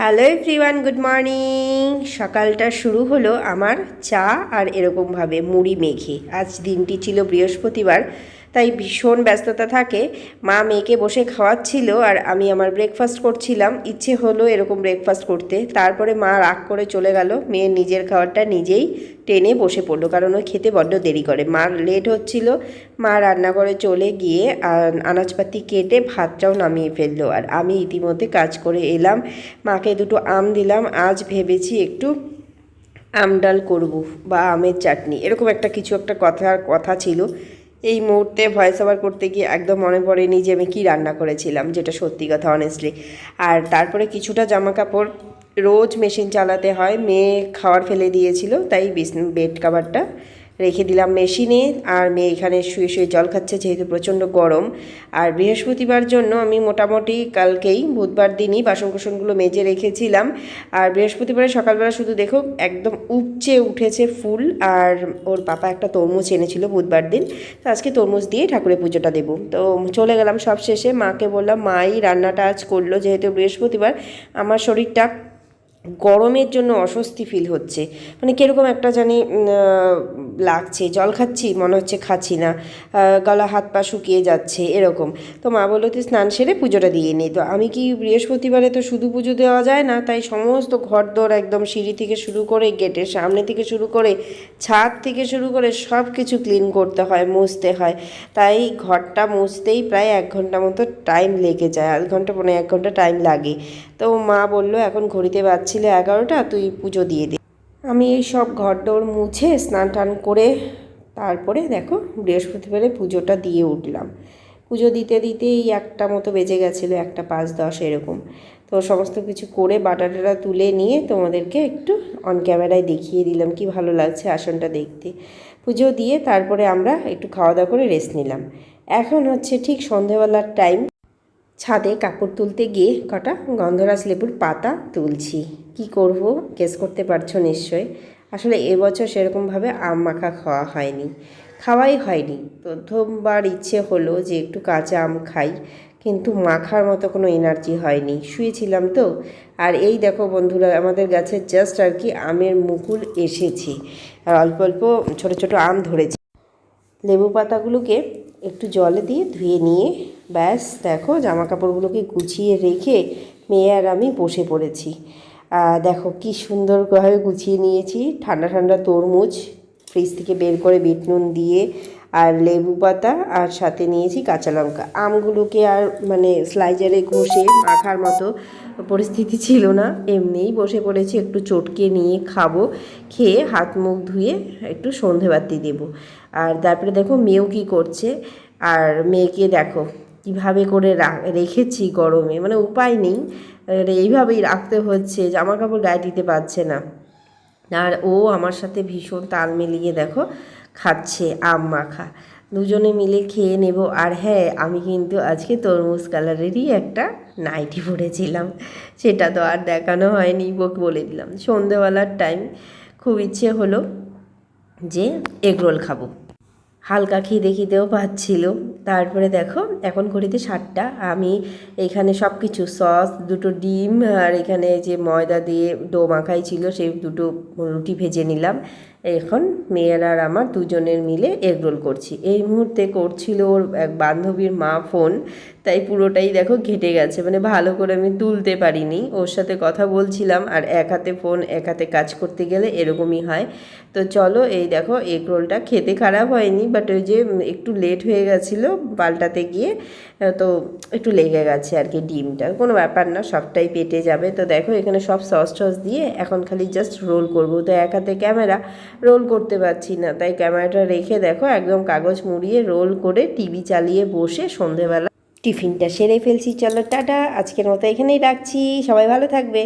Hello everyone good morning সকালটা শুরু হলো আমার চা আর এরকমভাবে মুড়ি মেখে। আজ দিনটি ছিল বৃহস্পতিবার তাই ভীষণ ব্যস্ততা থাকে। মা মেয়েকে বসে খাওয়াচ্ছিল আর আমি আমার ব্রেকফাস্ট করছিলাম। ইচ্ছে হলো এরকম ব্রেকফাস্ট করতে। তারপরে মা রাগ করে চলে গেল। মেয়ের নিজের খাবারটা নিজেই টেনে বসে পড়ল কারণ ও খেতে বড্ড দেরি করে। মার লেট হচ্ছিল। মা রান্নাঘরে চলে গিয়ে আনাজপাতি কেটে ভাতটাও নামিয়ে ফেলল আর আমি ইতিমধ্যে কাজ করে এলাম। মাকে দুটো আম দিলাম। আজ ভেবেছি একটু আম ডাল করব বা আমের চাটনি। এরকম একটা কিছু একটা কথার কথা ছিল। এই মুহূর্তে ভয়েস ওভার করতে গিয়ে একদম মনে পড়েনি যে আমি কী রান্না করেছিলাম, যেটা সত্যি কথা অনেস্টলি আর তারপরে কিছুটা জামা কাপড় রোজ মেশিন চালাতে হয়, মেয়ে খাওয়ার ফেলে দিয়েছিল, তাই বেড কাভারটা রেখে দিলাম মেশিনে। আর মেয়ে এখানে শুয়ে শুয়ে জল খাচ্ছে যেহেতু প্রচণ্ড গরম। আর বৃহস্পতিবার জন্য আমি মোটামুটি কালকেই বুধবার দিনই বাসন কোসনগুলো মেজে রেখেছিলাম। আর বৃহস্পতিবারে সকালবেলা শুধু দেখো একদম উপচে উঠেছে ফুল। আর ওর পাপা একটা তরমুজ এনেছিল বুধবার দিন। তো আজকে তরমুজ দিয়ে ঠাকুরের পুজোটা দেবো। তো চলে গেলাম সব শেষে। মাকে বললাম মাই রান্নাটা আজ করল। যেহেতু বৃহস্পতিবার, আমার শরীরটা গরমের জন্য অস্বস্তি ফিল হচ্ছে। মানে কীরকম একটা জানি লাগছে। জল খাচ্ছি, মনে হচ্ছে খাচ্ছি না। গলা, হাত, পা শুকিয়ে যাচ্ছে, এরকম। তো মা বলল, তুই স্নান সেরে পুজোটা দিয়ে নি। তো আমি কি বৃহস্পতিবারে তো শুধু পুজো দেওয়া যায় না, তাই সমস্ত ঘর দোর একদম সিঁড়ি থেকে শুরু করে, গেটের সামনে থেকে শুরু করে, ছাদ থেকে শুরু করে সব কিছু ক্লিন করতে হয়, মুছতে হয়। তাই ঘরটা মুছতেই প্রায় এক ঘণ্টা মতো টাইম লেগে যায়। আধ ঘণ্টা পনেরো এক ঘণ্টা টাইম লাগে। তো মা বলল, এখন ঘড়িতে বাজছিল এগারোটা, তুই পুজো দিয়ে দে। আমি এই সব ঘর দৌড় মুছে স্নান টান করে তারপরে দেখো বৃহস্পতিবারে পুজোটা দিয়ে উঠলাম। পুজো দিতে দিতে এই একটা মতো বেজে গেছিল, একটা পাঁচ দশ এরকম। তো সমস্ত কিছু করে বাটাটাটা তুলে নিয়ে তোমাদেরকে একটু অন ক্যামেরায় দেখিয়ে দিলাম কি ভালো লাগছে আসনটা দেখতে। পুজো দিয়ে তারপরে আমরা একটু খাওয়া দাওয়া করে রেস্ট নিলাম। এখন হচ্ছে ঠিক সন্ধেবেলার টাইম ছাদে কাপড় তুলতে গিয়ে কটা গন্ধরাজ লেবুর পাতা তুলছি। কি করব? গেস করতে পারছ নিশ্চয় আসলে এবছর সেরকমভাবে আম মাখা খাওয়া হয়নি। খাওয়াই হয়নি। প্রথমবার ইচ্ছে হলো যে একটু কাঁচা আম খাই, কিন্তু মাখার মতো কোনো এনার্জি হয়নি। শুয়েছিলাম তো। আর এই দেখো বন্ধুরা, আমাদের গাছের জাস্ট আর কি আমের মুকুল এসেছে। আর অল্প অল্প ছোট ছোট আম ধরেছে। লেবু পাতাগুলোকে একটু জলে দিয়ে ধুয়ে নিয়ে, ব্যাস দেখো জামা কাপড়গুলোকে গুছিয়ে রেখে মেয়ে আর আমি বসে পড়েছি। দেখো কি সুন্দরভাবে গুছিয়ে নিয়েছি। ঠান্ডা ঠান্ডা তরমুজ ফ্রিজ থেকে বের করে বিট নুন দিয়ে আর লেবু পাতা আর সাথে নিয়েছি কাঁচা লঙ্কা। আমগুলোকে আর মানে স্লাইজারে ঘষে মাখার মতো পরিস্থিতি ছিল না। এমনিই বসে পড়েছি, একটু চটকে নিয়ে খাব। খেয়ে হাত মুখ ধুয়ে একটু সন্ধেবাতি দেবো। আর তারপরে দেখো মেয়েও কী করছে, আর মেয়েকে দেখো কীভাবে করে রেখেছি গরমে। মানে উপায় নেই আর এইভাবেই রাখতে হচ্ছে জামা কাপড় গায়ে দিতে পারছে না। আর ও আমার সাথে ভীষণ তাল মিলিয়ে দেখো খাচ্ছে, আম মাখা। দুজনে মিলে খেয়ে নেব। আর হ্যাঁ আমি কিন্তু আজকে তরমুজ কালারেরই একটা নাইটি পরেছিলাম। সেটা তো আর দেখানো হয়নি, বোক বলে দিলাম। সন্ধেবেলার টাইম খুব ইচ্ছে হলো যে এগরোল খাব। হালকা খিদে খিদেও পাচ্ছিল তারপরে দেখো, এখন ঘড়িতে সাতটা। আমি এখানে সব কিছু সস, দুটো ডিম, আর এখানে যে ময়দা দিয়ে ডো মাখাই ছিল, সেই দুটো রুটি ভেজে নিলাম। এখন মেয়ের আর আমার দুজনের মিলে এগরোল করছি। এই মুহূর্তে করছিল ওর এক বান্ধবীর মা ফোন। তাই পুরোটাই দেখো ঘেটে গেছে। মানে ভালো করে আমি তুলতে পারিনি। ওর সাথে কথা বলছিলাম আর এক হাতে ফোন এক হাতে কাজ করতে গেলে এরকমই হয়। তো চলো এই দেখো এগ রোলটা খেতে খারাপ হয়নি বাট ওই যে একটু লেট হয়ে গেছিল পাল্টাতে গিয়ে, তো একটু লেগে গেছে আর কি ডিমটা। কোনো ব্যাপার না, সবটাই পেটে যাবে। তো দেখো এখানে সব সস টস দিয়ে এখন খালি জাস্ট রোল করব। তো এক হাতে ক্যামেরা রোল করতে পারছি না। তাই ক্যামেরাটা রেখে দেখো একদম কাগজ মুড়িয়ে রোল করে টিভি চালিয়ে বসে সন্ধেবেলা টিফিনটা সেরে ফেলছি চলো টাটা আজকের মতো এখানেই রাখছি সবাই ভালো থাকবে।